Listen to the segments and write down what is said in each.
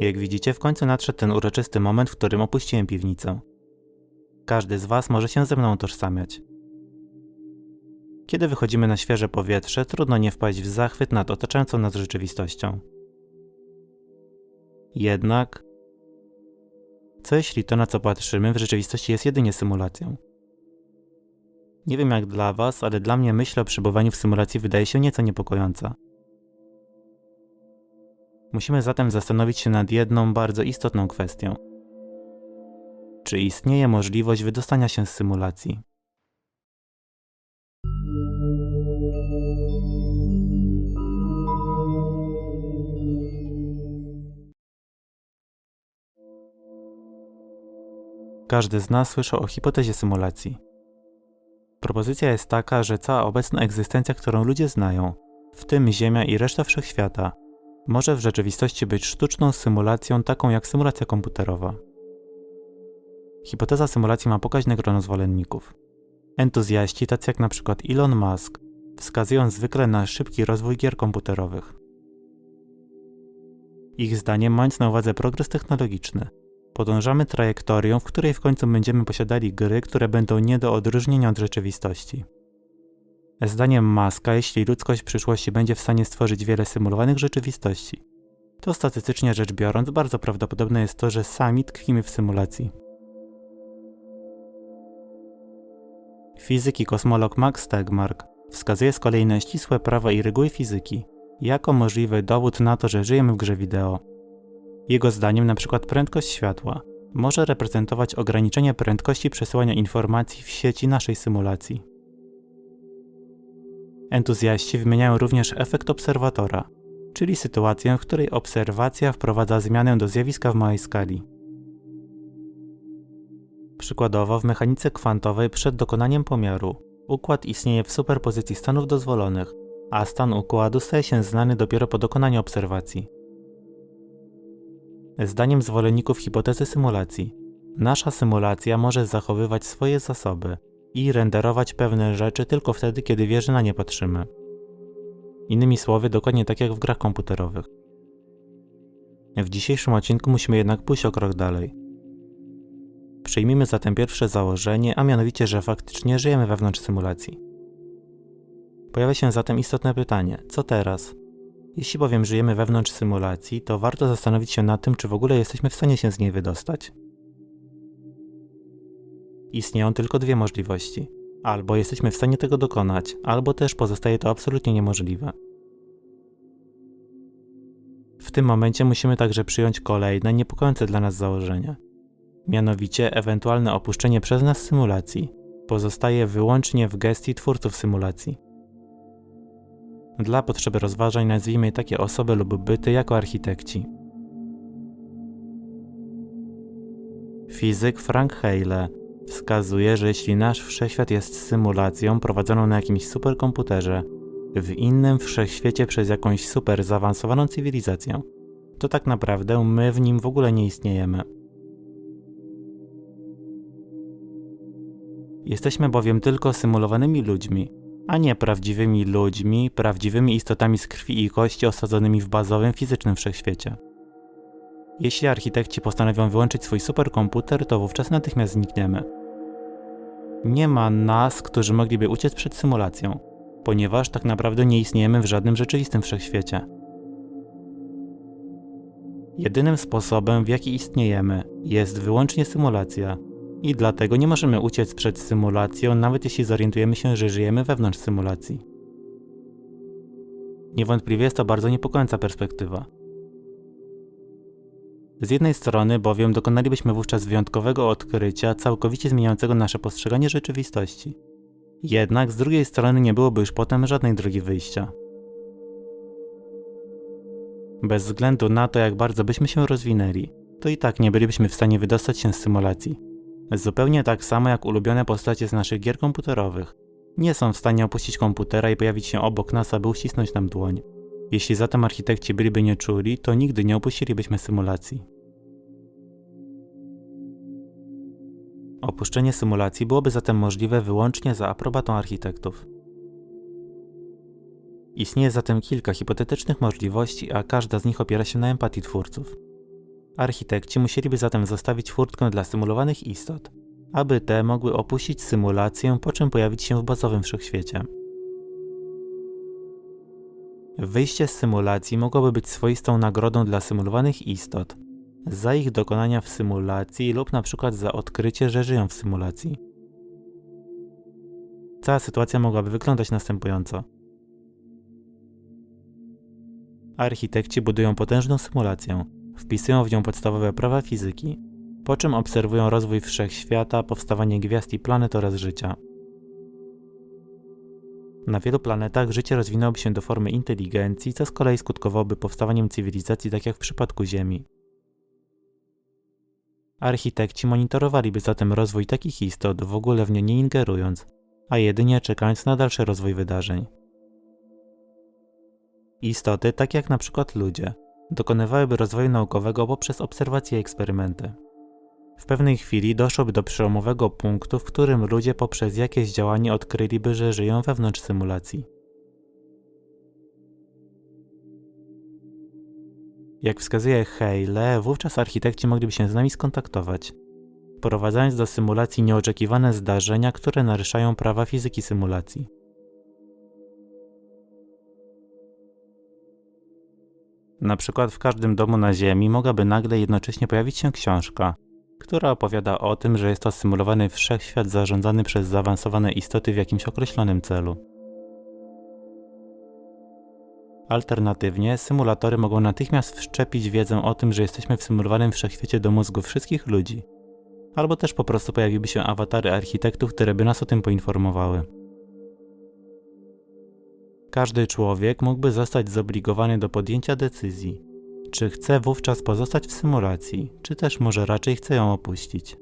Jak widzicie, w końcu nadszedł ten uroczysty moment, w którym opuściłem piwnicę. Każdy z Was może się ze mną utożsamiać. Kiedy wychodzimy na świeże powietrze, trudno nie wpaść w zachwyt nad otaczającą nas rzeczywistością. Jednak, co jeśli to, na co patrzymy, w rzeczywistości jest jedynie symulacją? Nie wiem jak dla Was, ale dla mnie myśl o przebywaniu w symulacji wydaje się nieco niepokojąca. Musimy zatem zastanowić się nad jedną bardzo istotną kwestią. Czy istnieje możliwość wydostania się z symulacji? Każdy z nas słyszał o hipotezie symulacji. Propozycja jest taka, że cała obecna egzystencja, którą ludzie znają, w tym Ziemia i reszta wszechświata, może w rzeczywistości być sztuczną symulacją, taką jak symulacja komputerowa. Hipoteza symulacji ma pokaźne grono zwolenników. Entuzjaści, tacy jak np. Elon Musk, wskazują zwykle na szybki rozwój gier komputerowych. Ich zdaniem, mając na uwadze progres technologiczny, podążamy trajektorią, w której w końcu będziemy posiadali gry, które będą nie do odróżnienia od rzeczywistości. Zdaniem Maska, jeśli ludzkość w przyszłości będzie w stanie stworzyć wiele symulowanych rzeczywistości, to statystycznie rzecz biorąc bardzo prawdopodobne jest to, że sami tkwimy w symulacji. Fizyk i kosmolog Max Tegmark wskazuje z kolei na ścisłe prawa i reguły fizyki jako możliwy dowód na to, że żyjemy w grze wideo. Jego zdaniem przykład prędkość światła może reprezentować ograniczenie prędkości przesyłania informacji w sieci naszej symulacji. Entuzjaści wymieniają również efekt obserwatora, czyli sytuację, w której obserwacja wprowadza zmianę do zjawiska w małej skali. Przykładowo w mechanice kwantowej przed dokonaniem pomiaru układ istnieje w superpozycji stanów dozwolonych, a stan układu staje się znany dopiero po dokonaniu obserwacji. Zdaniem zwolenników hipotezy symulacji, nasza symulacja może zachowywać swoje zasoby i renderować pewne rzeczy tylko wtedy, kiedy wie, że na nie patrzymy. Innymi słowy, dokładnie tak jak w grach komputerowych. W dzisiejszym odcinku musimy jednak pójść o krok dalej. Przyjmijmy zatem pierwsze założenie, a mianowicie, że faktycznie żyjemy wewnątrz symulacji. Pojawia się zatem istotne pytanie: co teraz? Jeśli bowiem żyjemy wewnątrz symulacji, to warto zastanowić się nad tym, czy w ogóle jesteśmy w stanie się z niej wydostać. Istnieją tylko dwie możliwości. Albo jesteśmy w stanie tego dokonać, albo też pozostaje to absolutnie niemożliwe. W tym momencie musimy także przyjąć kolejne, niepokojące dla nas założenie. Mianowicie ewentualne opuszczenie przez nas symulacji pozostaje wyłącznie w gestii twórców symulacji. Dla potrzeby rozważań nazwijmy takie osoby lub byty jako architekci. Fizyk Frank Hale wskazuje, że jeśli nasz wszechświat jest symulacją prowadzoną na jakimś superkomputerze, w innym wszechświecie przez jakąś super zaawansowaną cywilizację, to tak naprawdę my w nim w ogóle nie istniejemy. Jesteśmy bowiem tylko symulowanymi ludźmi, a nie prawdziwymi ludźmi, prawdziwymi istotami z krwi i kości osadzonymi w bazowym fizycznym wszechświecie. Jeśli architekci postanowią wyłączyć swój superkomputer, to wówczas natychmiast znikniemy. Nie ma nas, którzy mogliby uciec przed symulacją, ponieważ tak naprawdę nie istniejemy w żadnym rzeczywistym wszechświecie. Jedynym sposobem, w jaki istniejemy, jest wyłącznie symulacja, i dlatego nie możemy uciec przed symulacją, nawet jeśli zorientujemy się, że żyjemy wewnątrz symulacji. Niewątpliwie jest to bardzo niepokojąca perspektywa. Z jednej strony bowiem dokonalibyśmy wówczas wyjątkowego odkrycia, całkowicie zmieniającego nasze postrzeganie rzeczywistości. Jednak z drugiej strony nie byłoby już potem żadnej drogi wyjścia. Bez względu na to, jak bardzo byśmy się rozwinęli, to i tak nie bylibyśmy w stanie wydostać się z symulacji. Zupełnie tak samo jak ulubione postacie z naszych gier komputerowych. Nie są w stanie opuścić komputera i pojawić się obok nas, aby uścisnąć nam dłoń. Jeśli zatem architekci byliby nieczuli, to nigdy nie opuścilibyśmy symulacji. Opuszczenie symulacji byłoby zatem możliwe wyłącznie za aprobatą architektów. Istnieje zatem kilka hipotetycznych możliwości, a każda z nich opiera się na empatii twórców. Architekci musieliby zatem zostawić furtkę dla symulowanych istot, aby te mogły opuścić symulację, po czym pojawić się w bazowym wszechświecie. Wyjście z symulacji mogłoby być swoistą nagrodą dla symulowanych istot za ich dokonania w symulacji lub na przykład za odkrycie, że żyją w symulacji. Cała sytuacja mogłaby wyglądać następująco. Architekci budują potężną symulację, wpisują w nią podstawowe prawa fizyki, po czym obserwują rozwój wszechświata, powstawanie gwiazd i planet oraz życia. Na wielu planetach życie rozwinęłoby się do formy inteligencji, co z kolei skutkowałoby powstawaniem cywilizacji, tak jak w przypadku Ziemi. Architekci monitorowaliby zatem rozwój takich istot, w ogóle w nie nie ingerując, a jedynie czekając na dalszy rozwój wydarzeń. Istoty, tak jak na przykład ludzie, dokonywałyby rozwoju naukowego poprzez obserwacje i eksperymenty. W pewnej chwili doszłoby do przełomowego punktu, w którym ludzie poprzez jakieś działanie odkryliby, że żyją wewnątrz symulacji. Jak wskazuje Hale, wówczas architekci mogliby się z nami skontaktować, wprowadzając do symulacji nieoczekiwane zdarzenia, które naruszają prawa fizyki symulacji. Na przykład w każdym domu na Ziemi mogłaby nagle jednocześnie pojawić się książka, która opowiada o tym, że jest to symulowany wszechświat zarządzany przez zaawansowane istoty w jakimś określonym celu. Alternatywnie, symulatory mogą natychmiast wszczepić wiedzę o tym, że jesteśmy w symulowanym wszechświecie do mózgu wszystkich ludzi. Albo też po prostu pojawiły się awatary architektów, które by nas o tym poinformowały. Każdy człowiek mógłby zostać zobligowany do podjęcia decyzji, czy chce wówczas pozostać w symulacji, czy też może raczej chce ją opuścić.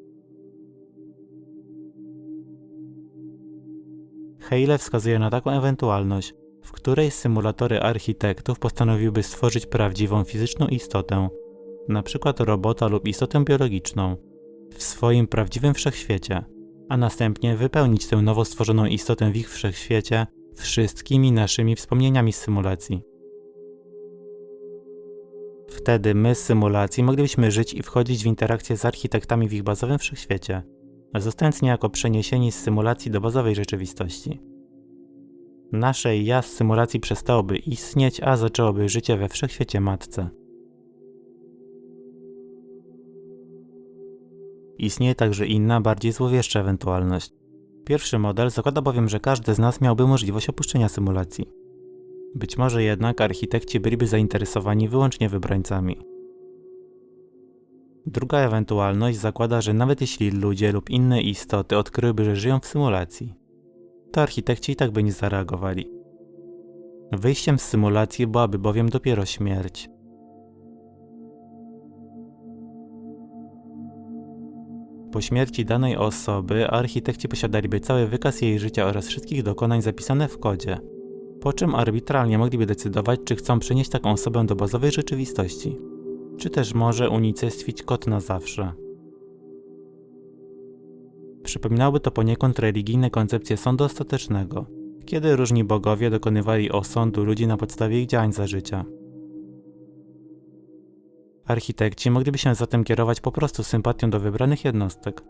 Hale wskazuje na taką ewentualność, w której symulatory architektów postanowiłyby stworzyć prawdziwą fizyczną istotę, np. robota lub istotę biologiczną, w swoim prawdziwym wszechświecie, a następnie wypełnić tę nowo stworzoną istotę w ich wszechświecie wszystkimi naszymi wspomnieniami z symulacji. Wtedy my z symulacji moglibyśmy żyć i wchodzić w interakcję z architektami w ich bazowym wszechświecie, zostając niejako przeniesieni z symulacji do bazowej rzeczywistości. Nasze ja z symulacji przestałoby istnieć, a zaczęłoby życie we wszechświecie matce. Istnieje także inna, bardziej złowieszcza ewentualność. Pierwszy model zakłada bowiem, że każdy z nas miałby możliwość opuszczenia symulacji. Być może jednak architekci byliby zainteresowani wyłącznie wybrańcami. Druga ewentualność zakłada, że nawet jeśli ludzie lub inne istoty odkryłyby, że żyją w symulacji, to architekci i tak by nie zareagowali. Wyjściem z symulacji byłaby bowiem dopiero śmierć. Po śmierci danej osoby architekci posiadaliby cały wykaz jej życia oraz wszystkich dokonań zapisane w kodzie, po czym arbitralnie mogliby decydować, czy chcą przenieść taką osobę do bazowej rzeczywistości, czy też może unicestwić kod na zawsze. Przypominałoby to poniekąd religijne koncepcje sądu ostatecznego, kiedy różni bogowie dokonywali osądu ludzi na podstawie ich działań za życia. Architekci mogliby się zatem kierować po prostu sympatią do wybranych jednostek,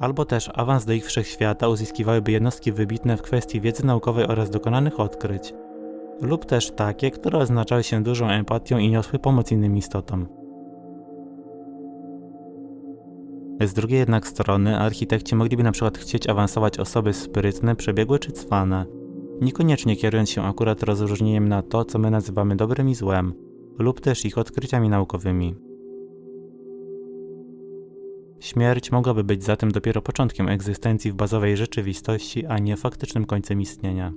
albo też awans do ich wszechświata uzyskiwałyby jednostki wybitne w kwestii wiedzy naukowej oraz dokonanych odkryć, lub też takie, które oznaczały się dużą empatią i niosły pomoc innym istotom. Z drugiej jednak strony architekci mogliby na przykład chcieć awansować osoby sprytne, przebiegłe czy cwane, niekoniecznie kierując się akurat rozróżnieniem na to, co my nazywamy dobrym i złem, lub też ich odkryciami naukowymi. Śmierć mogłaby być zatem dopiero początkiem egzystencji w bazowej rzeczywistości, a nie faktycznym końcem istnienia.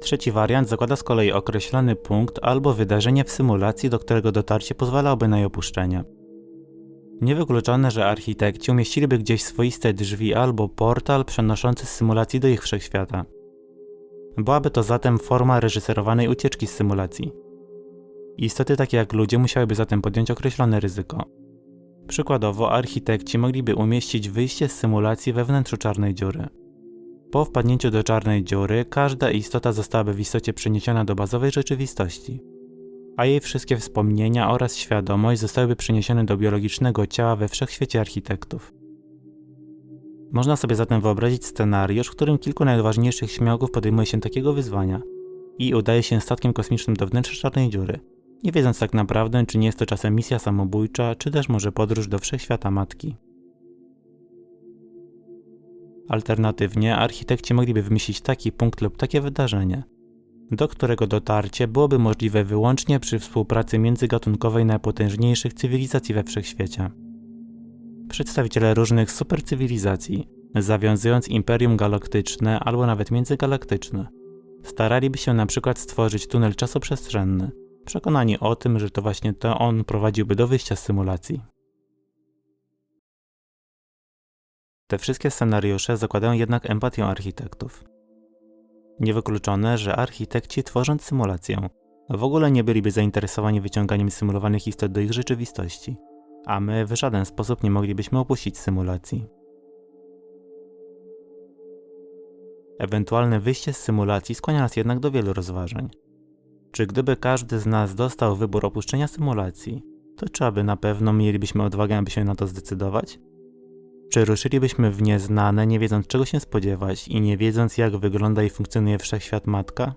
Trzeci wariant zakłada z kolei określony punkt albo wydarzenie w symulacji, do którego dotarcie pozwalałoby na jej opuszczenie. Niewykluczone, że architekci umieściliby gdzieś swoiste drzwi albo portal przenoszący z symulacji do ich wszechświata. Byłaby to zatem forma reżyserowanej ucieczki z symulacji. Istoty takie jak ludzie musiałyby zatem podjąć określone ryzyko. Przykładowo, architekci mogliby umieścić wyjście z symulacji we wnętrzu czarnej dziury. Po wpadnięciu do czarnej dziury, każda istota zostałaby w istocie przeniesiona do bazowej rzeczywistości, a jej wszystkie wspomnienia oraz świadomość zostałyby przeniesione do biologicznego ciała we wszechświecie architektów. Można sobie zatem wyobrazić scenariusz, w którym kilku najważniejszych śmiałków podejmuje się takiego wyzwania i udaje się statkiem kosmicznym do wnętrza czarnej dziury, nie wiedząc tak naprawdę, czy nie jest to czasem misja samobójcza, czy też może podróż do wszechświata matki. Alternatywnie architekci mogliby wymyślić taki punkt lub takie wydarzenie, do którego dotarcie byłoby możliwe wyłącznie przy współpracy międzygatunkowej najpotężniejszych cywilizacji we wszechświecie. Przedstawiciele różnych supercywilizacji, zawiązując imperium galaktyczne albo nawet międzygalaktyczne, staraliby się na przykład stworzyć tunel czasoprzestrzenny, przekonani o tym, że to właśnie to on prowadziłby do wyjścia z symulacji. Te wszystkie scenariusze zakładają jednak empatię architektów. Niewykluczone, że architekci tworząc symulację w ogóle nie byliby zainteresowani wyciąganiem symulowanych istot do ich rzeczywistości, a my w żaden sposób nie moglibyśmy opuścić symulacji. Ewentualne wyjście z symulacji skłania nas jednak do wielu rozważań. Czy gdyby każdy z nas dostał wybór opuszczenia symulacji, to czy aby na pewno mielibyśmy odwagę, aby się na to zdecydować? Czy ruszylibyśmy w nieznane, nie wiedząc czego się spodziewać i nie wiedząc jak wygląda i funkcjonuje wszechświat matka?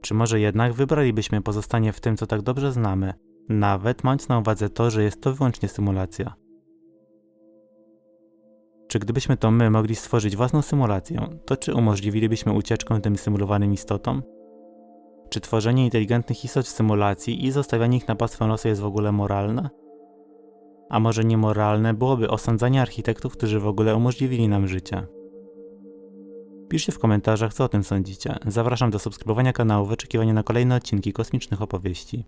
Czy może jednak wybralibyśmy pozostanie w tym, co tak dobrze znamy, nawet mając na uwadze to, że jest to wyłącznie symulacja? Czy gdybyśmy to my mogli stworzyć własną symulację, to czy umożliwilibyśmy ucieczkę tym symulowanym istotom? Czy tworzenie inteligentnych istot w symulacji i zostawianie ich na pastwę losu jest w ogóle moralne? A może niemoralne byłoby osądzanie architektów, którzy w ogóle umożliwili nam życie? Piszcie w komentarzach, co o tym sądzicie. Zapraszam do subskrybowania kanału, wyczekiwania na kolejne odcinki kosmicznych opowieści.